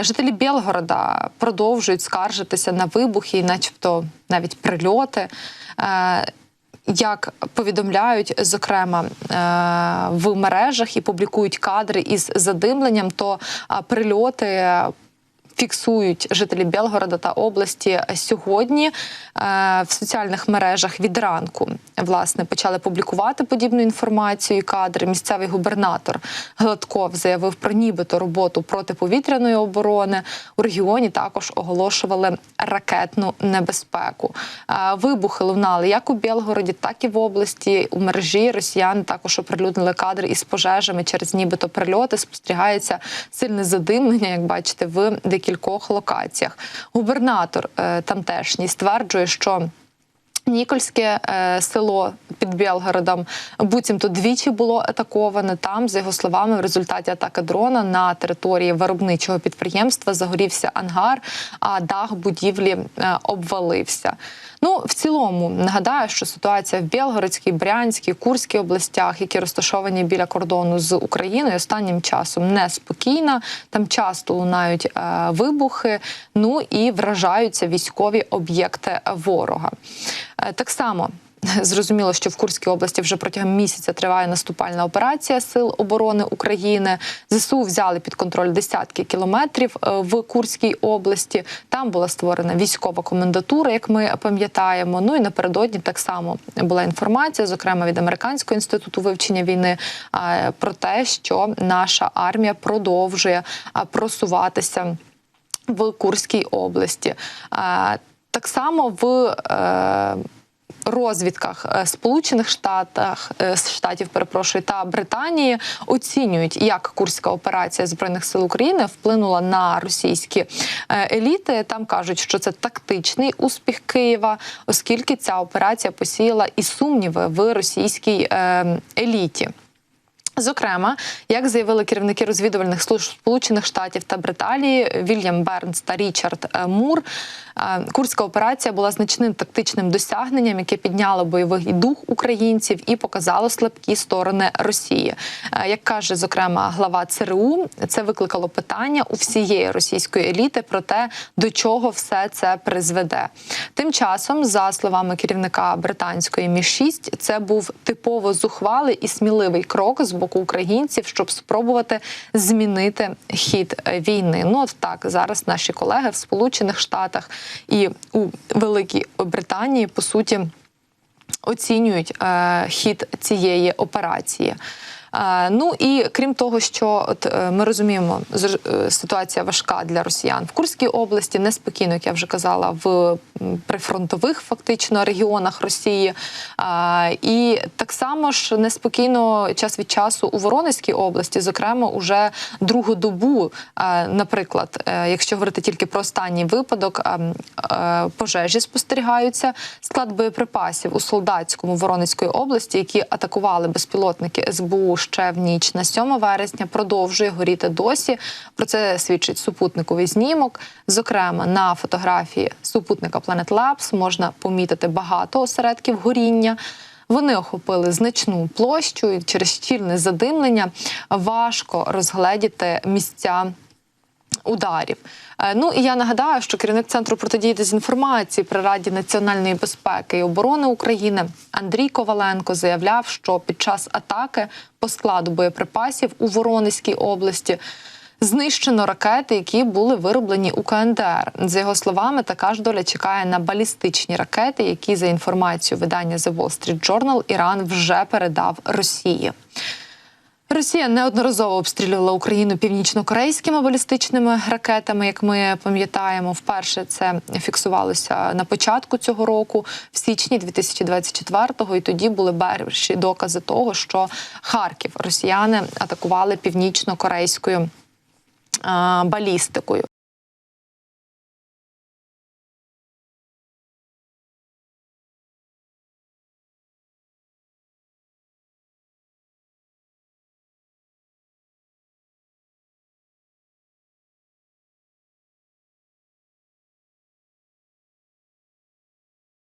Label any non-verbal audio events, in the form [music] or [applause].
Жителі Білгорода продовжують скаржитися на вибухи, начебто навіть прильоти. Е, Як повідомляють, зокрема е, в мережах і публікують кадри із задимленням, то е, прильоти фіксують жителі Білгорода та області сьогодні е, в соціальних мережах від ранку. Власне, почали публікувати подібну інформацію. і Кадри місцевий губернатор Гладков заявив про нібито роботу протиповітряної оборони. У регіоні також оголошували ракетну небезпеку. Е, Вибухи лунали як у Білгороді, так і в області. У мережі росіяни також оприлюднили кадри із пожежами через нібито прильоти. Спостерігається сильне задимлення, як бачите, в декількох локаціях. Губернатор е, тамтешній стверджує, що Нікольське е, село під Білгородом буцімто двічі було атаковане. Там, за його словами, в результаті атаки дрона на території виробничого підприємства загорівся ангар, а дах будівлі е, обвалився. Ну, в цілому нагадаю, що ситуація в Білгородській, Брянській, Курській областях, які розташовані біля кордону з Україною, останнім часом неспокійна. Там часто лунають е, вибухи, ну і вражаються військові об'єкти ворога. Е, Так само. [laughs] Зрозуміло, що в Курській області вже протягом місяця триває наступальна операція Сил оборони України. ЗСУ взяли під контроль десятки кілометрів е, в Курській області. Там була створена військова комендатура, як ми пам'ятаємо. Ну і напередодні так само була інформація, зокрема від американського інституту вивчення війни, е, про те, що наша армія продовжує просуватися в Курській області. Так само в е, розвідках е, Сполучених Штатах е, Штатів, перепрошую, та Британії оцінюють, як курська операція збройних сил України вплинула на російські еліти. Там кажуть, що це тактичний успіх Києва, оскільки ця операція посіяла і сумніви в російській еліті. Зокрема, як заявили керівники розвідувальних служб Сполучених Штатів та Британії Вільям Бернс та Річард е, Мур, е, курська операція була значним тактичним досягненням, яке підняло бойовий дух українців і показало слабкі сторони Росії. Е, Як каже зокрема глава ЦРУ, це викликало питання у всієї російської еліти про те, до чого все це призведе. Тим часом, за словами керівника британської мі 6 це був типово зухвалий і сміливий крок з боку українців, щоб спробувати змінити хід війни. Ну от так зараз наші колеги в Сполучених Штатах і у Великій Британії по суті оцінюють е, хід цієї операції. Е, Ну і крім того, що от е, ми розуміємо, е, ситуація важка для росіян в Курській області, неспокійно, як я вже казала, в прифронтових фактично регіонах Росії. І так само ж неспокійно час від часу у Воронезькій області, зокрема, уже другу добу, наприклад, е, якщо говорити тільки про останній випадок, е, пожежі спостерігаються. Склад боєприпасів у солдатському Воронезької області, які атакували безпілотники СБУ ще в ніч на 7 вересня, продовжує горіти досі. Про це свідчить супутниковий знімок. Зокрема, на фотографії супутника Planet Labs можна помітити багато осередків горіння. Вони охопили значну площу і через щільне задимлення важко розгледіти місця ударів. Е, Ну і я нагадаю, що керівник центру протидії дезінформації при Раді національної безпеки і оборони України Андрій Коваленко заявляв, що під час атаки по складу боєприпасів у Воронезькій області. Знищено ракети, які були вироблені у КНДР. За його словами, така ж доля чекає на балістичні ракети, які за інформацією видання The Wall Street Journal Іран вже передав Росії. Росія неодноразово обстрілювала Україну північно-корейськими балістичними ракетами. Як ми пам'ятаємо, вперше це фіксувалося на початку цього року, в січні 2024-го, І тоді були перші докази того, що Харків росіяни атакували північно-корейською. Балістикою